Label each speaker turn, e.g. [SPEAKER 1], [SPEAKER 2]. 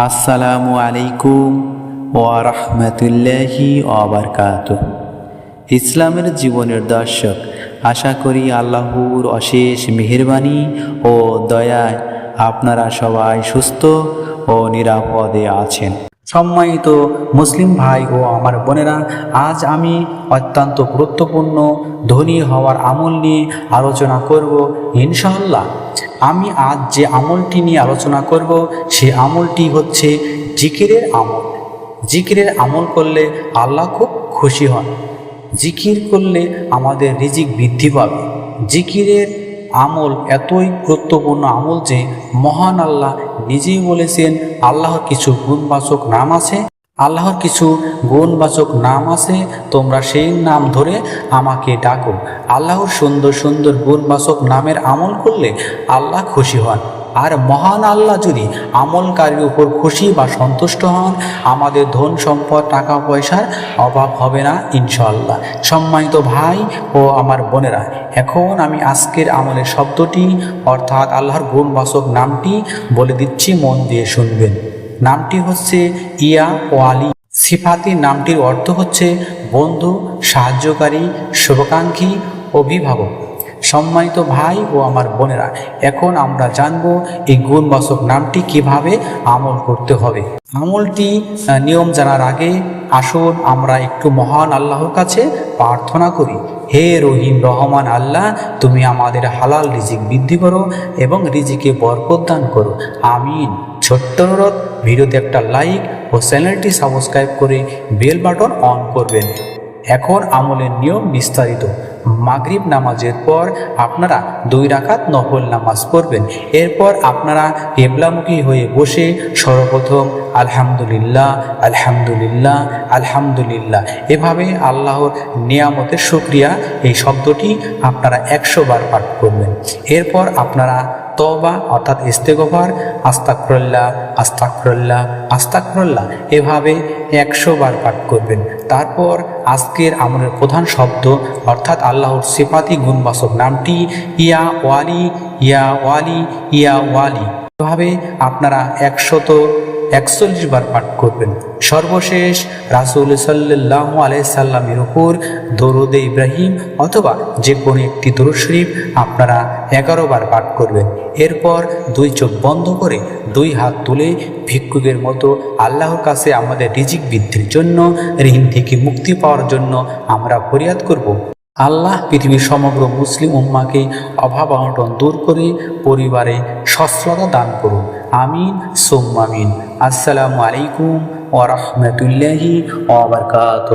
[SPEAKER 1] আসসালামু আলাইকুম ওয়া রাহমাতুল্লাহি ওয়াবারকাত ইসলামের জীবনের দর্শক, আশা করি আল্লাহর অশেষ মেহেরবানি ও দয়ায় আপনারা সবাই সুস্থ ও নিরাপদে আছেন। সম্মানিত মুসলিম ভাই ও আমার বোনেরা, আজ আমি অত্যন্ত গুরুত্বপূর্ণ, ধনী হওয়ার আমল নিয়ে আলোচনা করব ইনশাল্লাহ আমি আজ যে আমলটি নিয়ে আলোচনা করব, সে আমলটি হচ্ছে জিকিরের আমল। জিকিরের আমল করলে আল্লাহ খুব খুশি হন। জিকির করলে আমাদের রিজিক বৃদ্ধি পাবে। জিকিরের আমল এতই গুরুত্বপূর্ণ আমল যে মহান আল্লাহ নিজেই বলেছেন, আল্লাহর কিছু গুণবাচক নাম আছে, আল্লাহর কিছু গুণবাচক নাম আছে, তোমরা সেই নাম ধরে আমাকে ডাকো। আল্লাহর সুন্দর সুন্দর গুণবাচক নামের আমল করলে আল্লাহ খুশি হন। আর মহান আল্লাহ যদি আমলকারীর উপর খুশি বা সন্তুষ্ট হন, আমাদের ধন সম্পদ, টাকা পয়সার অভাব হবে না ইনশাল্লাহ সম্মানিত ভাই ও আমার বোনেরা, এখন আমি আজকের আমলের শব্দটি, অর্থাৎ আল্লাহর গুণবাচক নামটি বলে দিচ্ছি, মন দিয়ে শুনবেন। নামটি হচ্ছে ইয়া ওয়ালি সিফাতি নামটির অর্থ হচ্ছে বন্ধু, সাহায্যকারী, শুভাকাঙ্ক্ষী, অভিভাবক। সম্মানিত ভাই ও আমার বোনেরা, এখন আমরা জানব এই গুণবাচক নামটি কীভাবে আমল করতে হবে। আমলটি নিয়ম জানার আগে আসুন আমরা একটু মহান আল্লাহর কাছে প্রার্থনা করি। হে রহিম রহমান আল্লাহ, তুমি আমাদের হালাল রিজিক বৃদ্ধি করো এবং রিজিকে বরকত দান করো। আমিন। ছোট্ট অনুরোধ, ভিডিওতে একটা লাইক ও চ্যানেলটি সাবস্ক্রাইব করে বেল বাটন অন করবেন। এখন আমলের নিয়ম বিস্তারিত। মাগরিব নামাজের পর আপনারা দুই রাকাত নফল নামাজ পড়বেন। এরপর আপনারা কেবলামুখী হয়ে বসে সর্বপ্রথম আলহামদুলিল্লাহ আলহামদুলিল্লাহ আলহামদুলিল্লাহ এভাবে আল্লাহর নিয়ামতের শুক্রিয়া এই শব্দটি আপনারা একশো বার পাঠ করবেন। এরপর আপনারা তবা অর্থাৎ ইস্তেগফার আস্তাকরল্লা আস্তাকরল্লা আস্তাকরল্লা এভাবে একশো বার পাঠ করবেন। তারপর আজকের আমাদের প্রধান শব্দ, অর্থাৎ আল্লাহর সিফাতি গুণবাসক নামটি, ইয়া ওয়ালি ইয়া ওয়ালি ইয়া ওয়ালি। এভাবে আপনারা একশত একচল্লিশ বার পাঠ করবেন। সর্বশেষ রাসুল সাল্লাহ আলাইসাল্লামের উপর দরুদে ইব্রাহিম অথবা যে কোনো একটি দরুদ শরীফ আপনারা এগারো বার পাঠ করবেন। এরপর দুই চোখ বন্ধ করে দুই হাত তুলে ভিক্ষুকের মতো আল্লাহর কাছে আমাদের রিজিক বৃদ্ধির জন্য, ঋণ থেকে মুক্তি পাওয়ার জন্য আমরা ফরিয়াদ করব। আল্লাহ পৃথিবীর সমগ্র মুসলিম উম্মাকে অভাব অনটন দূর করে পরিবারে সচ্ছলতা দান করুন। আমিন সোম্মামিন আসসালামু আলাইকুম ওরহমতুল্লাহি ওবরকাত